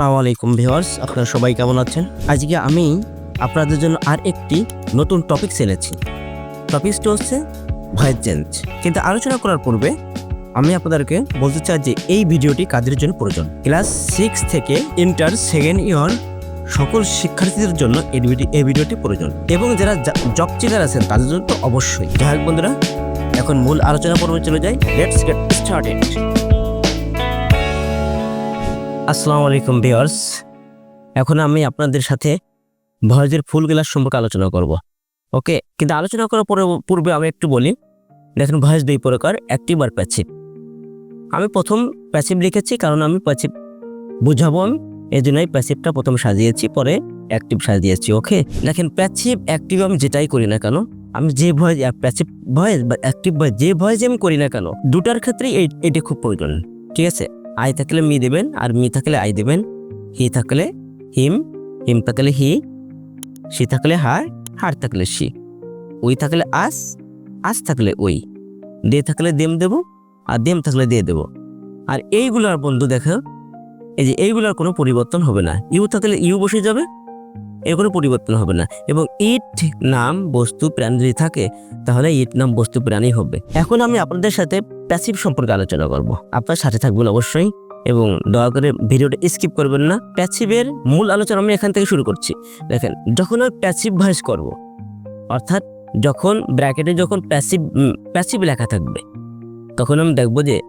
আসসালামু আলাইকুম ভিউয়ার্স, আপনারা সবাই কেমন আছেন? আজকে আমি আপনাদের জন্য আর একটি নতুন টপিক এনেছি। টপিকসটি হচ্ছে ভয়েস চেঞ্জ কিন্তু আলোচনা করার পূর্বে আমি আপনাদেরকে বলতে চাই যে এই ভিডিওটি কাদের জন্য প্রয়োজন? ক্লাস সিক্স থেকে ইন্টার সেকেন্ড ইয়ার সকল শিক্ষার্থীদের জন্য এই ভিডিও ভিডিওটি প্রয়োজন। এবং যারা জব চিনার আছেন, তাদের জন্য তো অবশ্যই। যাই হোক বন্ধুরা, এখন মূল আলোচনা পর্বে চলে যাই। লেটস গেট স্টার্টেড আসসালামু আলাইকুম ভিউয়ার্স। এখন আমি আপনাদের সাথে ভয়েসের ফুল গ্লাস সম্পর্কে আলোচনা করব। ওকে, কিন্তু আলোচনা করার পরে পূর্বে আমি একটু বলি, দেখেন ভয়েস দুই প্রকার, অ্যাক্টিভ আর প্যাসিভ। আমি প্রথম প্যাসিভ লিখেছি কারণ আমি প্যাসিভ বুঝাবো আমি এই জন্যই প্যাসিভটা প্রথম সাজিয়েছি, পরে অ্যাক্টিভ সাজিয়েছি, ওকে? দেখেন, প্যাসিভ, অ্যাক্টিভ আমি যেটাই করি না কেন, আমি যে ভয়েস প্যাসিভ ভয়েস বা অ্যাক্টিভ ভয়েস যে ভয়েস আমি করি না কেন, দুটার ক্ষেত্রেই এটা খুব প্রয়োজন, ঠিক আছে? আই থাকলে মি দেবেন আর মি থাকলে আই দেবেন। হি থাকলে হিম হিম থাকলে হি সি থাকলে হার হার থাকলে সি ওই থাকলে আস আস থাকলে ওই দে থাকলে দেম দেব আর দেম থাকলে দে দেব। আর এইগুলার বন্ধু দেখো, এই যে এইগুলার কোনো পরিবর্তন হবে না। ইউ থাকলে ইউ বসে যাবে এর কোনো পরিবর্তন হবে না। এবং ইট নাম বস্তু প্রাণী যদি থাকে, তাহলে ইট নাম বস্তু প্রাণী হবে। এখন আমি আপনাদের সাথে প্যাসিভ সম্পর্কে আলোচনা করব। আপনার সাথে থাকবেন অবশ্যই। এবং দয়া করে ভিডিওটা স্কিপ করবেন না। প্যাসিভের মূল আলোচনা আমি এখান থেকে শুরু করছি। দেখেন, যখন আমি প্যাসিভ ভয়েস করব, অর্থাৎ যখন ব্র্যাকেটে যখন প্যাসিভ প্যাসিভ লেখা থাকবে, তখন আমি দেখব যে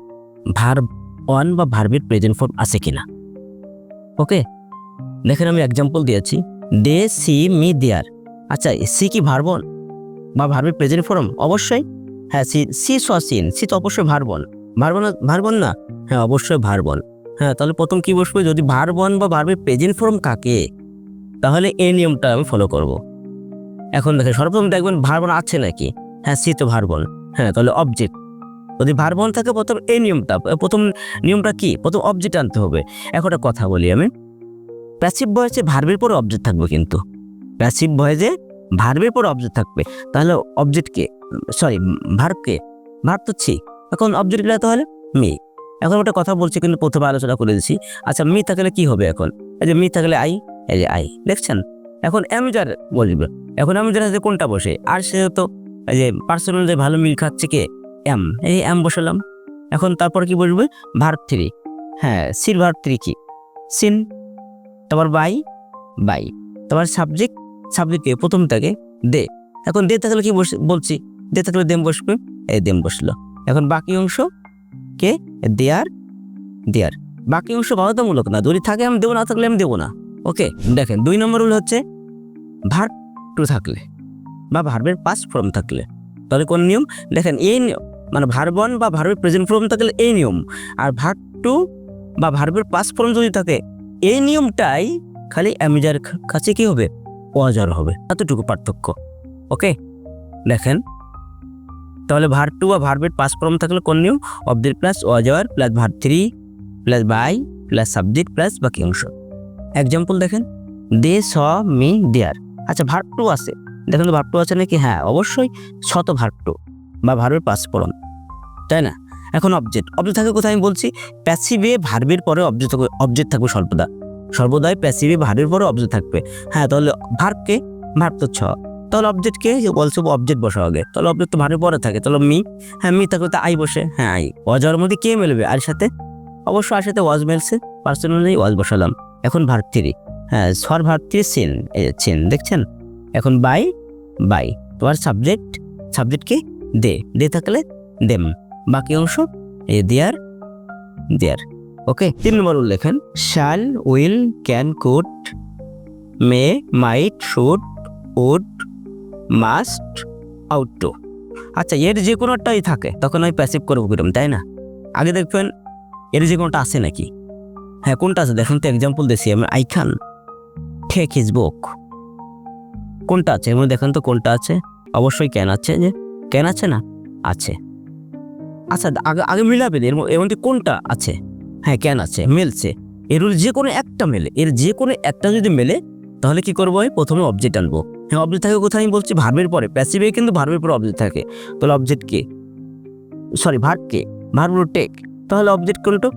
ভার্ব ওয়ান বা ভার্বের প্রেজেন্ট ফর্ম আছে কিনা। ওকে দেখেন আমি এক্সাম্পল দিয়েছি। দে সি মি দেয়ার আচ্ছা সি কি ভার্বন বা ভার্বের প্রেজেন্ট ফর্ম? অবশ্যই। হ্যাঁ সি সি সিন সি তো অবশ্যই ভার্বন ভার্বন ভার্বন না? হ্যাঁ অবশ্যই ভার্বন হ্যাঁ তাহলে প্রথম কি বসবে? যদি ভার্বন বা ভার্বের প্রেজেন্ট ফর্ম কাকে তাহলে এই নিয়মটা আমি ফলো করব। এখন দেখেন, সর্বপ্রথম দেখবেন ভার্বন আছে নাকি? হ্যাঁ সি তো ভার্বন হ্যাঁ তাহলে অবজেক্ট যদি ভার্বন থাকে, প্রথম এই নিয়মটা, প্রথম নিয়মটা কি? প্রথম অবজেক্ট আনতে হবে। এখন কথা বলি আমি। প্যাসিভ ভয়েসে ভার্বের পরে অবজেক্ট থাকবে কিন্তু। প্যাসিভ ভয়েসে ভার্বের পরে অবজেক্ট থাকবে। তাহলে অবজেক্টকে সরি ভার্বকে ভার্ব তো ছি। এখন অবজেক্ট তাহলে মি এখন ওটা কথা বলছি কিন্তু প্রথমে আলোচনা করে দিচ্ছি আচ্ছা মি থাকলে কি হবে এখন? এই যে মি থাকলে আই এই যে আই দেখছেন? এখন অ্যামিজার বলবে? এখন অ্যামিজার হাতে কোনটা বসে? আর সে তো, এই যে পার্সোনাল যে ভালো মিল খাচ্ছে কে? এম এই এম বসালাম। এখন তারপর কি বসবে? ভার্ব থ্রি হ্যাঁ সির ভার্ব থ্রি কি? সিন তারপর বাই বাই তারপর সাবজেক্ট সাবজেক্টে প্রথম থাকে দে। এখন দে থাকলে কি বলছি? দে থাকলে দেম বসবে? এই দেম বসল। এখন বাকি অংশ? কে? দেয়ার দেয়ার বাকি অংশ বাধ্যতামূলক না। যদি থাকে আমি দেবো, না থাকলে আমি দেবো না। ওকে, দেখেন, দুই নম্বর রুল হচ্ছে ভার্ব টু থাকলে বা ভার্বের পাস ফর্ম থাকলে। তাহলে কোন নিয়ম? দেখেন, এই নিয়ম মানে ভার্বন বা ভার্বের প্রেজেন্ট ফর্ম থাকলে এই নিয়ম। আর ভার্ব টু বা ভার্বের পাস ফর্ম যদি থাকে এই নিয়মটাই খালি অ্যামিজার কাছে কি হবে? অজার হবে। এতটুকু পার্থক্য। ওকে? দেখেন। তাহলে ভার টু বা ভার্বের পাস ফর্ম থাকলে কোন নিয়ম? Object plus Ozer plus verb three plus by plus subject plus বাকি অংশ। এক্সাম্পল দেখেন। দে স মি দেয়ার আচ্ছা ভার্ব টু আছে। দেখেন তো ভার্ব টু আছে নাকি? হ্যাঁ অবশ্যই শত ভার্ব টু বা ভার্বের পাস ফর্ম তাই না? এখন অবজেক্ট অবজেক্ট থাকে কোথায় আমি বলছি প্যাসিভে ভার্বের পরে অবজেক্ট থাকবে অবজেক্ট থাকবে সর্বদা। সর্বদাই প্যাসিভে ভার্বের পরে অবজেক্ট থাকবে। হ্যাঁ তাহলে ভার্বকে ভার্ব তো ছ। তাহলে অবজেক্টকে বলছে অবজেক্ট বসা আগে। তাহলে অবজেক্ট তো ভার্বের পরে থাকে। তাহলে মি হ্যাঁ মি থাকলে তো আই বসে। হ্যাঁ আই অজার মধ্যে কে মেলবে? আর সাথে? অবশ্য আর সাথে ওয়াজ মেলছে। পার্সোনালি ওয়াজ বসালাম। এখন ভার্ব থ্রি হ্যাঁ সর ভার্ব থ্রি সিন চেন দেখছেন? এখন বাই বাই তোমার সাবজেক্ট সাবজেক্টকে দে। দে থাকলে দেম বাকি অংশ এ দেয়ার দেয়ার। ওকে, তিন নম্বর উল্লেখেন shall, will, can, could, may, might, should, would, must ought to আচ্ছা এর যে কোনোটাই থাকে, তখন আমি প্যাসিভ করব কিরম, তাই না? আগে দেখবেন, এর যে কোনোটা আছে নাকি? হ্যাঁ কোনটা আছে? দেখুন তো এক্সাম্পল দিচ্ছি আমি আই খান ঠেক হিজ বুক কোনটা আছে? এমন দেখেন তো, কোনটা আছে? অবশ্যই ক্যান আছে, যে ক্যান আছে না? আছে। আচ্ছা আগে আগে মিলাবে এর এর মধ্যে কোনটা আছে? হ্যাঁ ক্যান আছে? মেলছে। এর যে কোনো একটা মেলে। এর যে কোনো একটা যদি মেলে, তাহলে কি করব আমি? প্রথমে অবজেক্ট আনব। হ্যাঁ অবজেক্ট থাকে কোথায়? আমি বলছি ভার্বের পরে। প্যাসিভে কিন্তু ভার্বের পরে অবজেক্ট থাকে। তাহলে অবজেক্ট কে? সরি ভার্ব কে? ভার্ব টেক তাহলে অবজেক্ট কোনটা?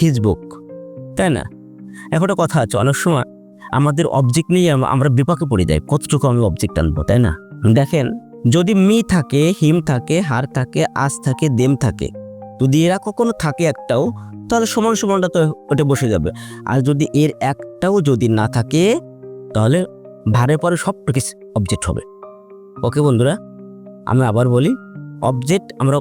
হিজ বুক তাই না? একটা কথা আছে। অনেক সময় আমাদের অবজেক্ট নিয়ে আমরা বিপাকে পড়ে যাই। কতটুকু আমি অবজেক্ট আনব? তাই না? দেখেন যদি মি থাকে, হিম থাকে হার থাকে আজ থাকে, দেম থাকে, যদি এরা কখনো থাকে একটাও, তাহলে সমান সমানটা তো ওটা বসে যাবে। আর যদি এর একটাও যদি না থাকে, তাহলে ভারে পরে সবটুকু অবজেক্ট হবে। ওকে বন্ধুরা, আমি আবার বলি অবজেক্ট আমরা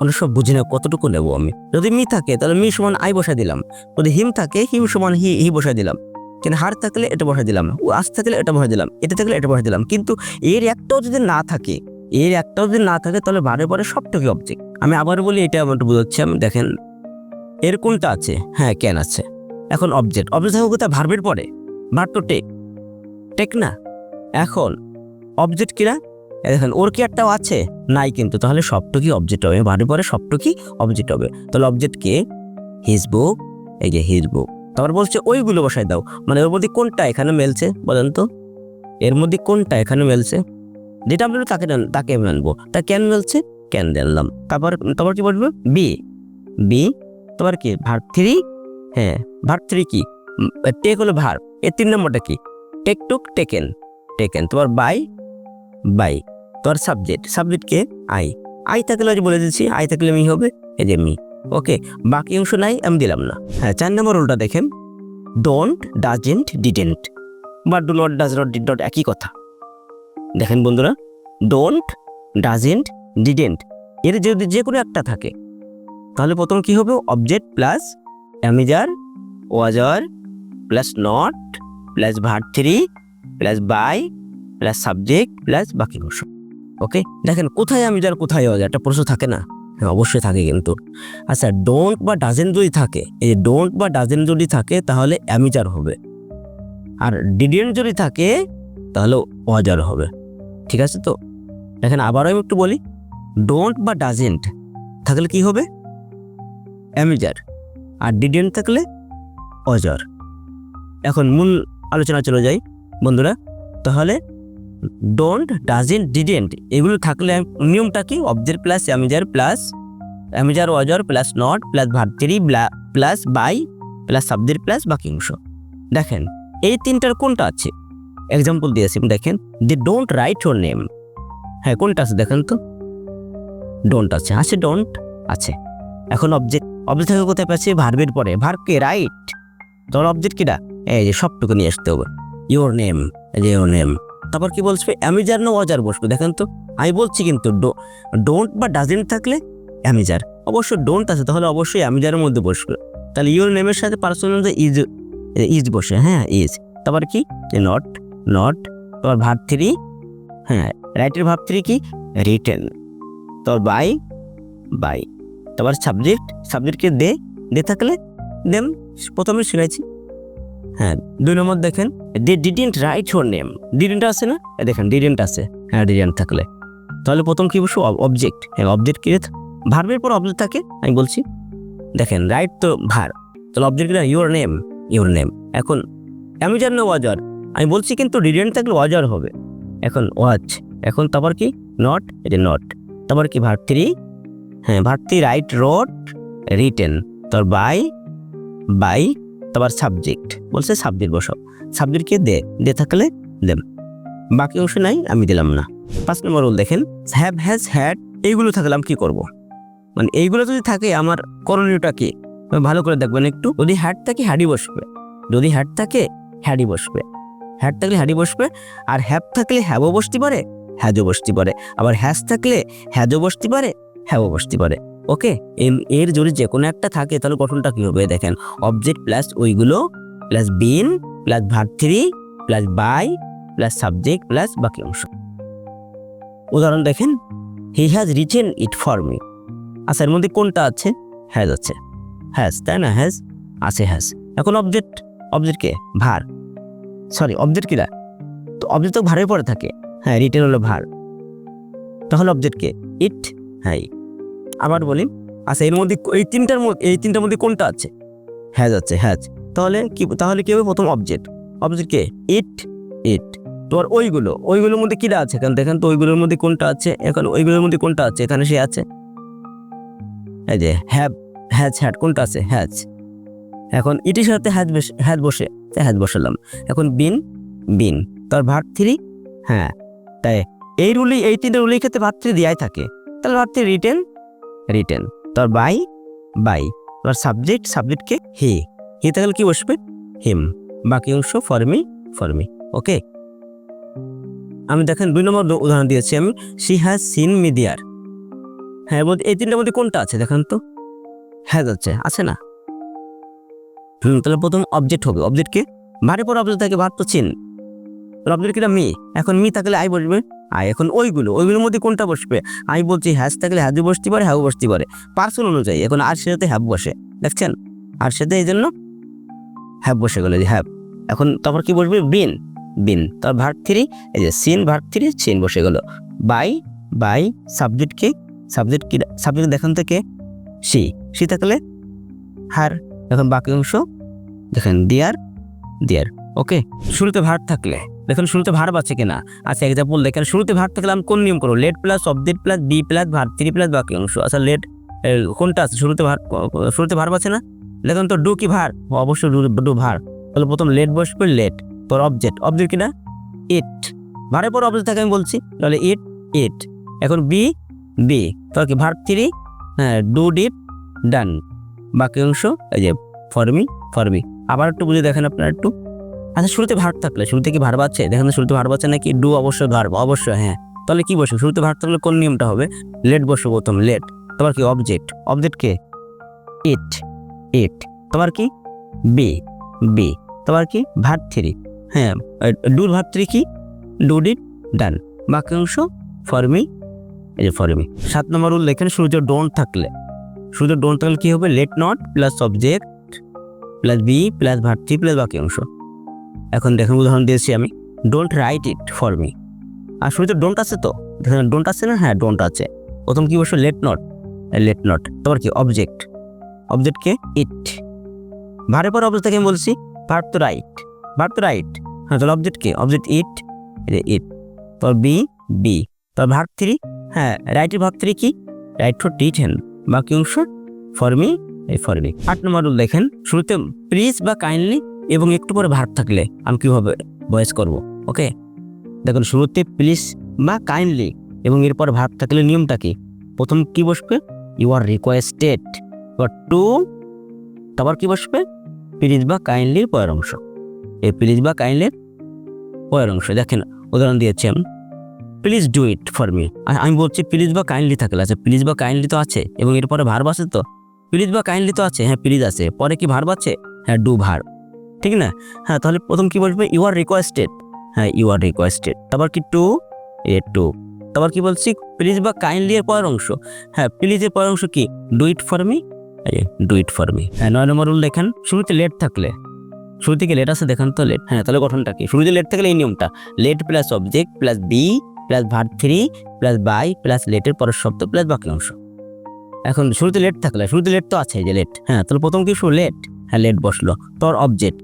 অনেক সব বুঝি না কতটুকু নেব আমি। যদি মি থাকে, তাহলে মি সমান আই বসাই দিলাম। যদি হিম থাকে, হিম সমান হি হি বসাই দিলাম। কিন্তু হার থাকলে এটা বসাই দিলাম ও আজ থাকলে এটা বসাই দিলাম, এটা থাকলে এটা বসাই দিলাম, কিন্তু এর একটাও যদি না থাকে, এর একটাও যদি না থাকে, তাহলে বারে বারে সবটুকু অবজেক্ট আমি আবার বলি, এটা আমার বোঝাচ্ছি আমি, দেখেন, এর কোনটা আছে? হ্যাঁ ক্যান আছে। এখন অবজেক্ট অবজেক্ট থাকবে কোথায়? ভার্বের পরে। ভার তো টেক। টেক না? এখন অবজেক্ট কিনা? দেখেন, ওর কি একটাও আছে? নাই কিন্তু, তাহলে সবটুকুই অবজেক্ট হবে? ভার্বের পরে সবটুকুই অবজেক্ট হবে? তাহলে অবজেক্ট কে? হিজ বুক এই যে হিজ বুক তারপর বলছে, ওইগুলো বসাই দাও। মানে ওর মধ্যে কোনটা এখানে মেলছে বলেন তো? এর মধ্যে কোনটা এখানে মেলছে? যেটা আমরা তাকে তাকে মানবো তা কেন মেলছে? কেন দিলাম তারপর তারপর কি বলব? বি বি তোমার কি? ভার থ্রি হ্যাঁ ভার থ্রি কি? টেক হলো ভার এর তিন নম্বরটা কি? টেক টুক টেকেন টেকেন তোমার বাই বাই তোমার সাবজেক্ট সাবজেক্ট কে আই আই থাকলে আজ বলে দিচ্ছি আই থাকলে মি হবে, এই যে মি ওকে, বাকি অংশ নাই, আমি দিলাম না। হ্যাঁ চার নম্বর রুলটা দেখেন। ডোন্ট ডাজেন্ট ডিডেন্ট বা do not does not did একই কথা। দেখেন বন্ধুরা ডোন্ট ডাজেন্ট ডিডেন্ট এর যদি যে কোনো একটা থাকে, তাহলে প্রথম কি হবে? Object plus am is are was were plus not plus verb three plus by plus subject plus বাকি অংশ। ওকে দেখেন, কোথায় আমি অ্যামিজার কোথায় ওয়াজার একটা প্রশ্ন থাকে না। হ্যাঁ অবশ্যই থাকে কিন্তু। আচ্ছা ডোন্ট বা ডাজেন্ট যদি থাকে, এই ডোন্ট বা ডাজেন্ট যদি থাকে, তাহলে অ্যামিজার হবে। আর ডিডেন্ট যদি থাকে, তাহলে ওয়াজার হবে। ঠিক আছে তো? দেখেন, আবারও আমি একটু বলি ডোন্ট বা ডাজেন্ট থাকলে কি হবে? অ্যামিজার আর ডিডেন্ট থাকলে অজার। এখন মূল আলোচনা চলে যাই, বন্ধুরা। তাহলে ডোন্ট ডাজেন্ট ডিডেন্ট এগুলো থাকলে নিয়মটা কি? Object plus am is are plus am is are Ozer plus not plus verb three plus by plus subject plus বাকি অংশ। দেখেন, এই তিনটার কোনটা আছে? এক্সাম্পল দিয়েছি দেখেন the don't write your name হ্যাঁ কোনটা আছে দেখেন তো? ডোন্ট আছে আছে ডোন্ট আছে। এখন অবজেক্ট অবজেক্ট থেকে কোথায় পাচ্ছি? ভার্বের পরে। ভার্বকে রাইট তোর অবজেক্ট কিটা? এই যে সবটুকু নিয়ে আসতে হবে। ইওর নেম এই যে ইওর নেম তারপর কি বলছে? অ্যামিজার না অজার বসবে দেখেন তো, আমি বলছি কিন্তু ডোন্ট বা ডাজেন্ট থাকলে অ্যামিজার। অবশ্য ডোন্ট আছে, তাহলে অবশ্যই অ্যামিজারের মধ্যে বসবে তাহলে ইওর নেমের সাথে পার্সোনাল ইজ ইজ বসে হ্যাঁ ইজ তারপর কি? নট নট তোমার ভাব থ্রি হ্যাঁ রাইটের ভাব থ্রি কি? রিটেন তোর বাই বাই তারপর সাবজেক্ট সাবজেক্টকে দে দে থাকলে দেম প্রথমে শুনেছি। হ্যাঁ দুই নম্বর দেখেন they didn't write your name didn't আছে না? দেখেন ডিডেন্ট আছে। হ্যাঁ ডিডেন্ট থাকলে। তাহলে প্রথম কি বসবো? অবজেক্ট হ্যাঁ অবজেক্ট কি ভার্বের পর অবজেক্ট থাকে, আমি বলছি। দেখেন রাইট তো ভার তাহলে object your name your name এখন, আমি জানি ওয়াজার আমি বলছি কিন্তু ডিডেন্ট থাকলে ওয়াজার হবে। এখন ওয়াচ এখন তারপর কি? নট এটা নট তারপর কি? ভার থ্রি হ্যাঁ ভার রাইট রোড রিটেন তোর বাই বাই তারপর সাবজেক্ট বলছে সাবজেক্ট বসাও। সাবজেক্টকে দে। দে থাকলে দেম বাকি অংশ নাই, আমি দিলাম না। পাঁচ নম্বর রোল দেখেন। হ্যাভ হ্যাজ হ্যাড এইগুলো থাকলে আমি কী করব? মানে এইগুলো যদি থাকে, আমার করণীয়টা কি? ভালো করে দেখবেন একটু। যদি হ্যাড থাকে হ্যাডি বসবে। যদি হ্যাড থাকে হ্যাডি বসবে। হ্যাড থাকলে হ্যাডি বসবে, আর হ্যাপ থাকলে হ্যাবও বসতে পারে হ্যাজও বসতে পারে। আবার হ্যাজ থাকলে হ্যাজও বসতে পারে হ্যাবও বসতে পারে। ওকে এম, এর যদি যে কোনো একটা থাকে, তাহলে গঠনটা কী হবে? দেখেন অবজেক্ট প্লাস ওইগুলো plus been plus verb three plus by plus subject plus বাকি অংশ। উদাহরণ দেখেন he has written it for me আচ্ছা এর মধ্যে কোনটা আছে? হ্যাজ আছে। হ্যাজ তাই না? হ্যাজ আছে হ্যাজ এখন অবজেক্ট অবজেক্ট কে? ভার সরি অবজেক্ট কিরা তো অবজেক্ট তো ভারের পরে থাকে। হ্যাঁ রিটেন হলো ভার তাহলে অবজেক্ট কে? ইট হ্যাঁ আবার বলি আচ্ছা এর মধ্যে এই তিনটার মধ্যে, এই তিনটার মধ্যে কোনটা আছে? হ্যাজ আছে হ্যাজ তাহলে কি তাহলে কি হবে প্রথম অবজেক্ট অবজেক্ট কে? ইট ইট তোমার ওইগুলো, ওইগুলোর মধ্যে কিরা আছে? কারণ দেখেন তো, ওইগুলোর মধ্যে কোনটা আছে? এখন ওইগুলোর মধ্যে কোনটা আছে? এখানে সে আছে। এই যে হ্যাভ হ্যাজ হ্যাড কোনটা আছে? হ্যাজ এখন ইটির সাথে হ্যাদ বসে হ্যাদ বসে, তাই হ্যাদ বসালাম। এখন বিন বিন তার ভার থ্রি হ্যাঁ। তাই এই রুলি এই তিনটে রুলির ক্ষেত্রে ভার থ্রি দেওয়াই থাকে। তাহলে ভার থ্রি রিটেন রিটেন তার বাই বাই তোর সাবজেক্ট সাবজেক্টকে হি হি তাহলে কি বসবে? হিম বাকি অংশ ফরমি ফরমি ওকে আমি দেখেন দুই নম্বর উদাহরণ দিয়েছি আমি। শি হ্যাজ সিন মিডিয়ার হ্যাঁ বলতে এই তিনটার মধ্যে কোনটা আছে দেখেন তো? হ্যাজ আছে আছে না? হুম, তাহলে প্রথম অবজেক্ট হবে। অবজেক্টকে ভারে পর অবজেক্ট থাকে, ভার তো চিন অবজেক্ট কিটা মি এখন মি থাকলে আই বসবে। আই এখন ওইগুলো, ওইগুলোর মধ্যে কোনটা বসবে? আমি বলছি হ্যাজ থাকলে হ্যাজও বসতে পারে, হ্যাও বসতে পারে। পার্সন অনুযায়ী এখন আর সাথে হ্যাব বসে, দেখছেন? আর সাথে এই জন্য হ্যাভ বসে গেল যে হ্যাব এখন তারপর কি বসবে? বিন বিন। তার ভার্ট থ্রি, এই যে সিন ভার্ট থ্রি, সিন বসে গেল। বাই বাই, সাবজেক্ট কি? সাবজেক্ট কি? সাবজেক্ট দেখান থেকে সি। সি থাকলে হার, এখন বাকি অংশ দেখেন, দিয়ার দিয়ার। ওকে, শুরুতে ভার থাকলে। দেখুন, শুরুতে ভার আছে কিনা? আচ্ছা এক্সাম্পল দেখেন, শুরুতে ভার থাকলে আমি কোন নিয়ম করব? Let plus object plus be plus verb three plus বাকি অংশ। আচ্ছা লেট কোনটা আছে? শুরুতে ভার শুরুতে ভার আছে না? দেখুন তো ডু কি ভার অবশ্যই ডু ডু ভার তাহলে প্রথম লেট বসবে লেট তোর অবজেক্ট অবজেক্ট কিনা? ইট ভারের পর অবজেক্ট থাকে আমি বলছি, তাহলে ইট ইট এখন বি বি তোর কি ভার থ্রি হ্যাঁ ডু ডিপ ডান বাকি অংশ, এই যে ফরমি ফরমি আবার একটু বুঝে দেখেন আপনারা একটু। আচ্ছা শুরুতে ভার থাকলে, শুরুতে কি ভার আছে দেখেন শুরুতে ভার আছে নাকি? ডু অবশ্যই ভার, অবশ্যই হ্যাঁ। তাহলে কি বসবো? শুরুতে ভার থাকলে কোন নিয়মটা হবে? লেট বসবো প্রথম লেট তোমার কি অবজেক্ট অবজেক্ট কে? ইট ইট তোমার কি? বি বি তোমার কি? ভার থ্রি। হ্যাঁ ডুর ভার থ্রি কি? ডু ডিট ডান বাকি অংশ ফরমি এই যে ফরমি সাত নম্বর রুল লেখেন শুরুতে ডোন্ট থাকলে। শুরুতে ডোন্ট থাকলে কি হবে? Let not plus object plus be plus verb three plus বাকি অংশ। এখন দেখেন উদাহরণ দিয়েছি আমি। Don't write it for me আর শুরুতে ডোন্ট আছে তো? দেখেন ডোন্ট আছে না? হ্যাঁ ডোন্ট আছে। প্রথম কি বসে লেট নট লেট নট তোমার কি? অবজেক্ট অবজেক্টকে ইট ভারে পর অবজেক্ট থেকে আমি বলছি ভার তো রাইট ভার তো রাইট হ্যাঁ তাহলে অবজেক্ট কে? অবজেক্ট ইট ইট তোর বি বি তোর ভাগ থ্রি হ্যাঁ রাইটের ভাগ থ্রি কি? রাইট ফর হ্যান্ড বাকি অংশ ফর মি এই ফর মি আট নম্বর দেখেন। শুরুতে প্লিজ বা কাইন্ডলি এবং একটু পরে ভাগ থাকলে আমি কীভাবে ভয়েস করব, ওকে? দেখুন, শুরুতে প্লিজ বা কাইন্ডলি এবং এরপর ভাগ থাকলে নিয়মটা কি? প্রথম কি বসবে? ইউ আর রিকোয়েস্টেড বা টু তারপর কি বসবে? প্লিজ বা কাইন্ডলির পরের অংশ। এই প্লিজ বা কাইন্ডলির পরের অংশ, দেখেন, উদাহরণ দিয়েছি আমি। Please do it for me আমি বলছি প্লিজ বা কাইন্ডলি থাকলে আচ্ছা প্লিজ বা কাইন্ডলি তো আছে এবং এরপরে ভার্ব আছে তো? প্লিজ বা কাইন্ডলি তো আছে। হ্যাঁ প্লিজ আছে। পরে কি ভার্ব আছে হ্যাঁ ডু ভার্ব ঠিক না? হ্যাঁ তাহলে প্রথম কি বলবে? ইউ আর রিকোয়েস্টেড হ্যাঁ ইউ আর রিকোয়েস্টেড তারপর কি টু এ টু তারপর কি বলছি? প্লিজ বা কাইন্ডলি এর পরের অংশ। হ্যাঁ প্লিজের পরের অংশ কি? Do it for me do it for me হ্যাঁ নয় নম্বর রুল দেখেন, শুরুতে লেট থাকলে। শুরু থেকে লেট আছে, দেখেন তো লেট হ্যাঁ তাহলে গঠনটা কি? শুরুতে লেট থাকলে এই নিয়মটা। Let plus object plus be plus verb three plus by plus লেটের পরের শব্দ প্লাস বাকি অংশ। এখন শুরুতে লেট থাকলে, শুরুতে লেট তো আছে যে লেট হ্যাঁ তাহলে প্রথম কি শুরু? লেট হ্যাঁ লেট বসল। তোর অবজেক্ট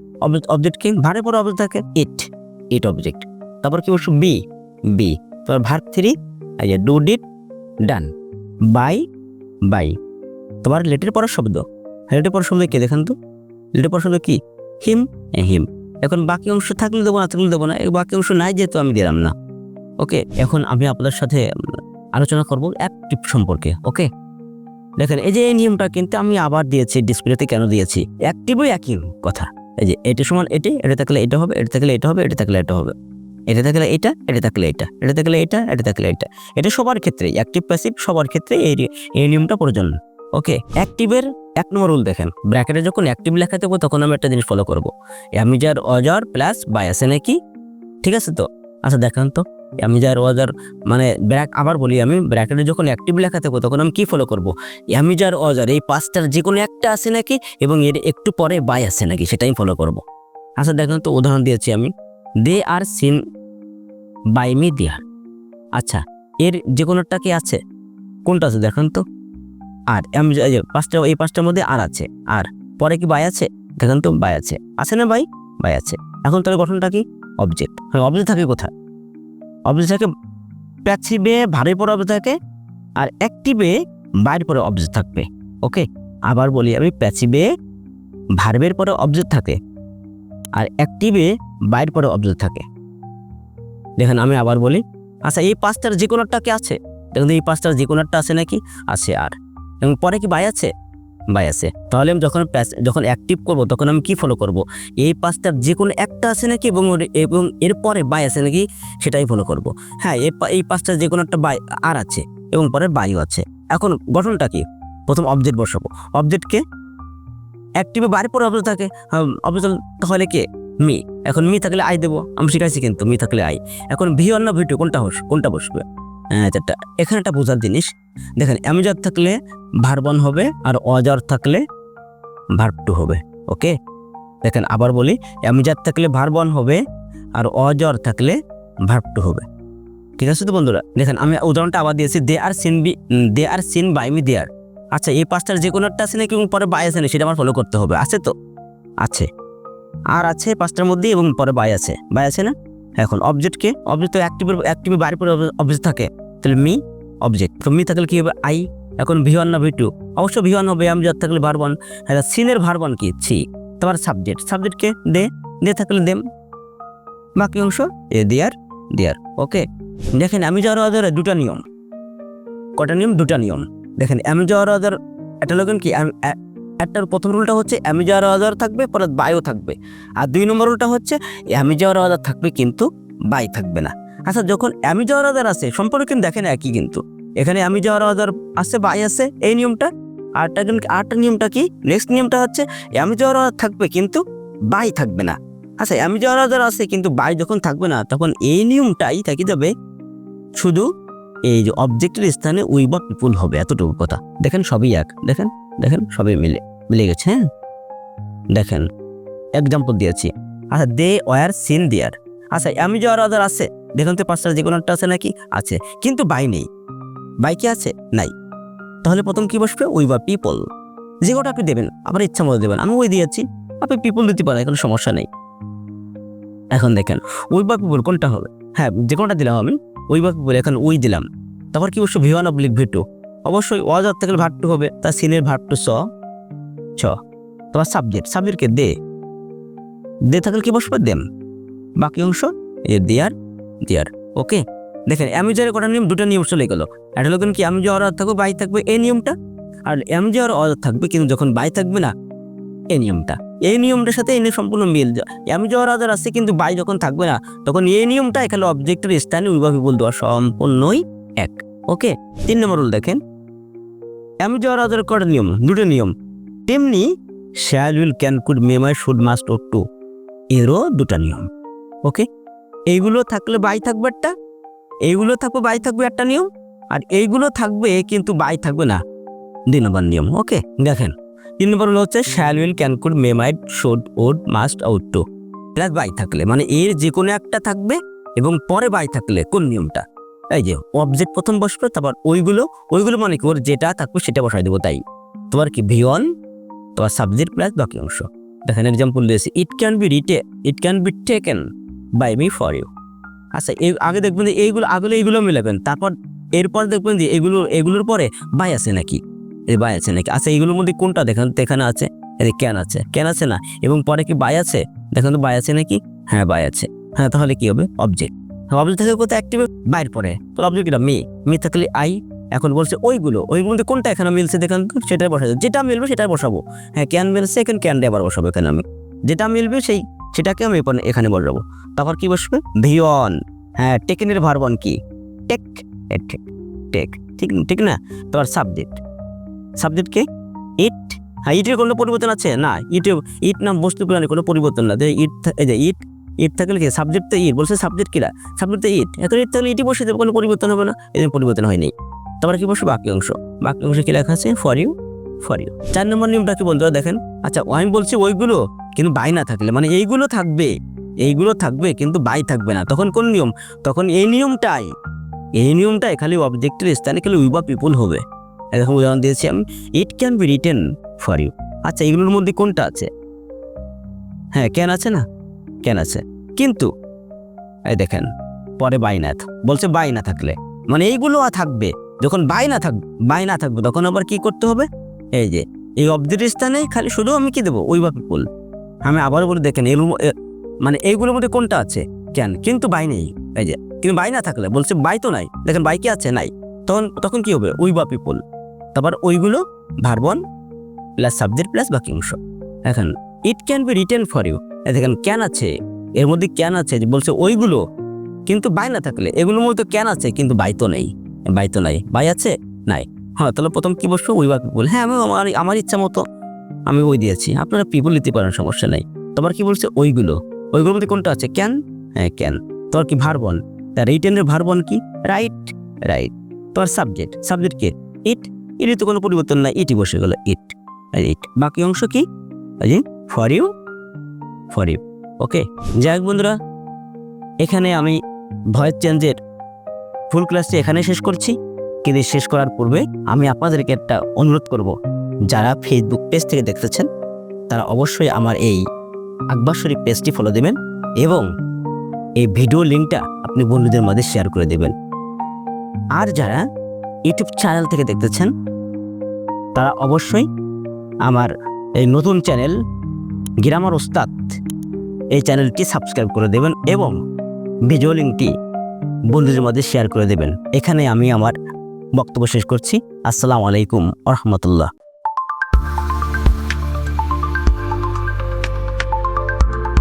অবজেক্ট কি ভারে পরে অবজেক্ট থাকে ইট ইট অবজেক্ট তারপর কি বসু বি বি তোর ভার থ্রি এই যে do did done by by তোমার লেটের পরের শব্দ। লেটের পরের শব্দ কে? দেখেন তো। লেটের পরের শব্দ কি? হিম হিম এখন বাকি অংশ থাকলে দেবো না, থাকলে দেবো না। বাকি অংশ নাই যেহেতু আমি দিলাম না। ওকে এখন আমি আপনাদের সাথে আলোচনা করব অ্যাক্টিভ সম্পর্কে ওকে দেখেন, এই যে এই নিয়মটা কিন্তু আমি আবার দিয়েছি ডিসপ্লেতে কেন দিয়েছি? অ্যাক্টিভই একই কথা। এই যে এটা সমান এটি, এটা থাকলে এটা হবে, এটা থাকলে এটা হবে, এটা থাকলে এটা হবে। এটা থাকলে এটা এটা থাকলে এটা এটা থাকলে এটা এটা থাকলে এটা। এটা সবার ক্ষেত্রে অ্যাক্টিভ প্যাসিভ সবার ক্ষেত্রে এই এই নিয়মটা প্রয়োজন। ওকে অ্যাক্টিভের এক নম্বর রুল দেখেন। ব্র্যাকেটে যখন অ্যাক্টিভ লেখা দেবো তখন আমি একটা জিনিস ফলো করব। আমি যার অজার প্লাস বায়াসে নাকি, ঠিক আছে তো? আচ্ছা দেখান তো, আমি যার অজার মানে ব্র্যাক আবার বলি আমি, ব্র্যাকেটে যখন অ্যাক্টিভ লেখা থাকব, তখন আমি কি ফলো করব? আমি যার অজার এই পাঁচটার যে কোনো একটা আছে নাকি, এবং এর একটু পরে বাই আছে নাকি, সেটাই ফলো করব। আচ্ছা দেখেন তো, উদাহরণ দিয়েছি আমি। They are seen by me there আচ্ছা এর যে কোনোটা কি আছে? কোনটা আছে, দেখেন তো? আর, আমি পাঁচটা, এই পাঁচটার মধ্যে আর আছে। আর, পরে কি বাই আছে? দেখেন তো, বাই আছে। আছে না বাই? বাই আছে। এখন তাহলে গঠনটা কি? অবজেক্ট হ্যাঁ অবজেক্ট থাকে কোথায়? অবজেক্ট থাকে প্যাসিভে ভারে পরে অবজেক্ট থাকে, আর অ্যাক্টিভে বাইরে পরে অবজেক্ট থাকবে ওকে আবার বলি আমি প্যাসিভে ভার্বের পরে অবজেক্ট থাকে, আর অ্যাক্টিভে বাইর পরে অবজেক্ট থাকে। দেখেন, আমি আবার বলি আচ্ছা এই পাঁচটার যে কোনো একটা কি আছে? দেখুন, এই পাঁচটার যে কোনো একটা আছে নাকি? আছে আর। এবং পরে কি বাই আছে? বাই আছে। তাহলে আমি যখন প্যাস- যখন অ্যাক্টিভ করব, তখন আমি কি ফলো করব? এই পাঁচটার যে কোনো একটা আছে নাকি এবং এবং এরপরে বাই আছে নাকি সেটাই ফলো করব। হ্যাঁ এই পা- এই পাঁচটার যে কোনো একটা বাই, আর আছে এবং পরে বায়ু আছে। এখন গঠনটা কি? প্রথম অবজেক্ট বসাবো। অবজেক্টকে অ্যাক্টিভে বাইরে পরে অবজেক্ট থাকে। অবজেক্ট তাহলে কে? মি এখন মি থাকলে আই দেবো। আমি শিখাইছি কিন্তু মি থাকলে আই এখন ভি অন্য ভিটু কোনটা হোস কোনটা বসবে? চারটা এখানে একটা বোঝার জিনিস। দেখেন অ্যামিজার থাকলে ভার্বন হবে আর অজার থাকলে ভার্ব টু হবে ওকে দেখেন, আবার বলি অ্যামিজার থাকলে ভার্বন হবে আর অজর থাকলে ভার্ব টু হবে, ঠিক আছে তো বন্ধুরা? দেখেন, আমি উদাহরণটা আবার দিয়েছি they are seen be they are seen by me there আচ্ছা এই পাঁচটার যে কোনো একটা আছে নাকি এবং পরে বাই আছে না সেটা আমার ফলো করতে হবে, আছে তো? আছে। আর আছে পাঁচটার মধ্যে এবং পরে বাই আছে বাই আছে না? এখন অবজেক্টকে অবজেক্ট তো অ্যাক্টিভের অ্যাক্টিভের বাইরে পরে অবজেক্ট থাকে। তাহলে মি অবজেক্ট তো মি থাকলে কি হবে? আই এখন ভি ওয়ান না ভি টু অবশ্য ভি ওয়ান হবে, আমি যার থাকলে ভারবন। হ্যাঁ সিনের ভারবন কি? ছি তোমার সাবজেক্ট সাবজেক্টকে দে। দে থাকলে দেম। বাকি অংশ এ দেয়ার দেয়ার ওকে দেখেন, আমি যাওয়ার আদার দুটা নিয়ম। কটা নিয়ম? দুটা নিয়ম। দেখেন, আমি যাওয়ার আদার একটা লোকেন কি? একটার প্রথম রুলটা হচ্ছে যাওয়ার আদার থাকবে পরে বায়ু থাকবে। আর দুই নম্বর রুলটা হচ্ছে যাওয়ার আদার থাকবে কিন্তু বাই থাকবে না। আচ্ছা যখন যাওয়ার আদার আছে সম্পর্ক কিন্তু দেখেন একই কিন্তু। এখানে যাওয়ার আদার আছে বাই আছে এই নিয়মটা। আরটা আরটা নিয়মটা কি? নেক্সট নিয়মটা হচ্ছে যাওয়ার আদার থাকবে কিন্তু বাই থাকবে না। আচ্ছা যাওয়ার আদার আছে কিন্তু বাই যখন থাকবে না, তখন এই নিয়মটাই থাকি যাবে শুধু এই যে অবজেক্টের স্থানে উই বা পিপুল হবে, এতটুকু কথা। দেখেন সবই এক, দেখেন। দেখেন, সবই মিলে মিলে গেছে হ্যাঁ? দেখেন এক্সাম্পল দিয়েছি। আচ্ছা দে ওয়ার সিন দেয়ার আচ্ছা আমি যাওয়ার আদার আছে। দেখুন তো, পাঁচটা যে কোনো একটা আছে নাকি? আছে। কিন্তু বাই নেই। বাই কি আছে? নাই। তাহলে প্রথম কি বসবে? উই বা পিপল যে কোটা আপনি দেবেন আবার ইচ্ছা মতো দেবেন। আমি ওই দিয়েছি, আপনি পিপল দিতে পারেন, কোনো সমস্যা নেই। এখন দেখেন উই বা পিপল কোনটা হবে? হ্যাঁ যে কোনটা দিলাম আমি ওই বা পিপল এখন উই দিলাম। তারপর কি বসবে? ভি ওয়ান অবলিক ভি অবশ্যই অজার থেকে ভাগ টু হবে তা সিনের ভাগ টু স, ছ। তোমার সাবজেক্ট সাবজেক্টকে দে। দে থাকলে কি বসবে? দেম বাকি অংশ এই দেয়ার দেয়ার ওকে? দেখেন অ্যামিজারের কটা নিয়ম, দুটো নিয়ম চলে গেল। একটা হলো কি, আমি যে অর্ডার থাকবে, বাই থাকবে এই নিয়মটা, আর এম যে অর্ডার থাকবে কিন্তু যখন বাই থাকবে না, এই নিয়মটা। এই নিয়মটার সাথে এনে সম্পূর্ণ মিল আমি যে অর্ডার আছে কিন্তু বাই যখন থাকবে না, তখন এই নিয়মটা এখানে অবজেক্টের স্থানে উইভাবে বল দেওয়া সম্পূর্ণই এক। ওকে? তিন নম্বর রুল দেখেন। আমি যে অর্ডার কটা নিয়ম? দুটো নিয়ম। তেমনি shall will can could may might should must ought to এরও দুটা নিয়ম। ওকে? এইগুলো থাকলে বাই থাকবে একটা, এইগুলো থাকবে বাই থাকবে একটা নিয়ম, আর এইগুলো থাকবে কিন্তু বাই থাকবে না। দুই নম্বর নিয়ম, ওকে? দেখেন, তিন নম্বর হলো হচ্ছে shall will can could may might should would must ought to plus by থাকলে মানে এর যে কোনো একটা থাকবে এবং পরে বাই থাকলে, কোন নিয়মটা? এই যে অবজেক্ট প্রথম বসবে তারপর ওইগুলো ওইগুলো মানে কি? ওর যেটা থাকবে সেটা বসাই দেবো, তাই। তোমার কি ভিওন তোমার সাবজেক্ট প্লাস বাকি অংশ। দেখেন এক্সাম্পল দিয়েছি। It can be written it can be taken by me for you আচ্ছা এই আগে দেখবেন যে এইগুলো আগলে এইগুলো মিলাবেন। তারপর এরপর দেখবেন যে এগুলো, এগুলোর পরে বাই আছে নাকি? এই বাই আছে নাকি? আচ্ছা এইগুলোর মধ্যে কোনটা দেখেন? এখানে আছে এই ক্যান আছে। ক্যান আছে না? এবং পরে কি বাই আছে? দেখেন তো বাই আছে নাকি? হ্যাঁ বাই আছে। হ্যাঁ তাহলে কি হবে? অবজেক্ট অবজেক্ট থেকে কোথায় অ্যাক্টিভ বাইর পরে তো অবজেক্ট এটা মি মি থাকলে আই এখন বলছে ওইগুলো। ওইগুলোর মধ্যে কোনটা এখানে মিলছে দেখেন, সেটাই বসাবো যেটা মিলবে সেটাই বসাবো। হ্যাঁ ক্যান মিলছে এখানে ক্যান দিয়ে আবার বসাবো এখানে আমি। যেটা মিলবে সেই, সেটাকে আমি এখানে- বসাবো। তারপর কি বসবে? ভিওন হ্যাঁ টেকেনের ভার্বন কি? টেক টেক টেক ঠিক ঠিক না? তোমার সাবজেক্ট সাবজেক্টকে ইট হ্যাঁ ইটের কোনো পরিবর্তন আছে? না ইটে ইট নাম বস্তু প্রাণী কোনো পরিবর্তন না। ইট এই যে ইট ইট থাকলে কি? সাবজেক্ট তো ইট বলছে সাবজেক্ট কিরা সাবজেক্ট তো ইট এখন ইট থাকলে ইটই বসে দেবে কোনো পরিবর্তন হবে না। এই পরিবর্তন হয়নি। তারপরে কি বসে বাকি অংশ। বাকি অংশে কি লেখা আছে? ফর ইউ ফর ইউ চার নম্বর নিয়মটা কি বন্ধুরা দেখেন। আচ্ছা আমি বলছি ওইগুলো, কিন্তু বাই না থাকলে। মানে এইগুলো থাকবে। এইগুলো থাকবে, কিন্তু বাই থাকবে না। তখন কোন নিয়ম? তখন এই নিয়মটাই। এই নিয়মটাই খালি অবজেক্টের স্থানে খালি উই বা পিপুল হবে। এরকম উদাহরণ দিয়েছি আমি। It can be written for you আচ্ছা এগুলোর মধ্যে কোনটা আছে? হ্যাঁ ক্যান আছে না? ক্যান আছে? কিন্তু, এই দেখেন, পরে বাই না থ- বলছে বাই না থাকলে। মানে এইগুলো থাকবে, যখন বাই না থাকবে বাই না থাকবে, তখন আবার কি করতে হবে? এই যে, এই অব্দের স্থানে খালি শুধু আমি কি দেবো? উই বা পিপুল আমি আবার বলে, দেখেন, এর মানে এইগুলোর মধ্যে কোনটা আছে? ক্যান কিন্তু বাই নেই, এই যে, কিন্তু বাই না থাকলে, বলছে বাই তো নাই, দেখেন বাই কি আছে? নাই। তখন তখন কি হবে? উই বা পিপুল তারপর ওইগুলো ভার্বন প্লাস সাবজেক্ট প্লাস বাকি অংশ। এখন it can be written for you দেখেন ক্যান আছে? এর মধ্যে ক্যান আছে? বলছে, ওইগুলো কিন্তু বাই না থাকলে, এগুলোর মধ্যে ক্যান আছে? কিন্তু বাই তো নেই, বাই তো নাই। বাই আছে? নাই। হ্যাঁ তাহলে প্রথম কি বসবো ওই বা পিপুল হ্যাঁ আমি আমার আমার ইচ্ছা মতো আমি ওই দিয়েছি। আপনারা পিপুল নিতে পারেন, সমস্যা নেই। তোমার কি বলছে? ওইগুলো। ওইগুলোর মধ্যে কোনটা আছে? ক্যান হ্যাঁ ক্যান তোমার কি ভার্বন তা রিটেনের ভার্বন কি? রাইট রাইট তোমার সাবজেক্ট সাবজেক্ট কে? ইট ইটে তো কোনো পরিবর্তন নাই। ইটি বসে গেল ইট ইট বাকি অংশ কি? For you for you okay? যাই বন্ধুরা, এখানে আমি ভয়েস চেঞ্জের ফুল ক্লাসটি এখানে শেষ করছি। কিন্তু শেষ করার পূর্বে আমি আপনাদেরকে একটা অনুরোধ করব। যারা ফেসবুক পেজ থেকে দেখতেছেন, তারা অবশ্যই আমার এই আকবর শরীফ পেজটি ফলো দেবেন এবং এই ভিডিও লিঙ্কটা আপনি বন্ধুদের মাঝে শেয়ার করে দেবেন। আর যারা ইউটিউব চ্যানেল থেকে দেখতেছেন, তারা অবশ্যই আমার এই নতুন চ্যানেল গ্রামার ওস্তাদ। এই চ্যানেলটি সাবস্ক্রাইব করে দেবেন এবং ভিডিও লিঙ্কটি বন্ধুদের মধ্যে শেয়ার করে দেবেন। এখানে আমি আমার বক্তব্য শেষ করছি। আসসালামু আলাইকুম রহমতুল্লাহ।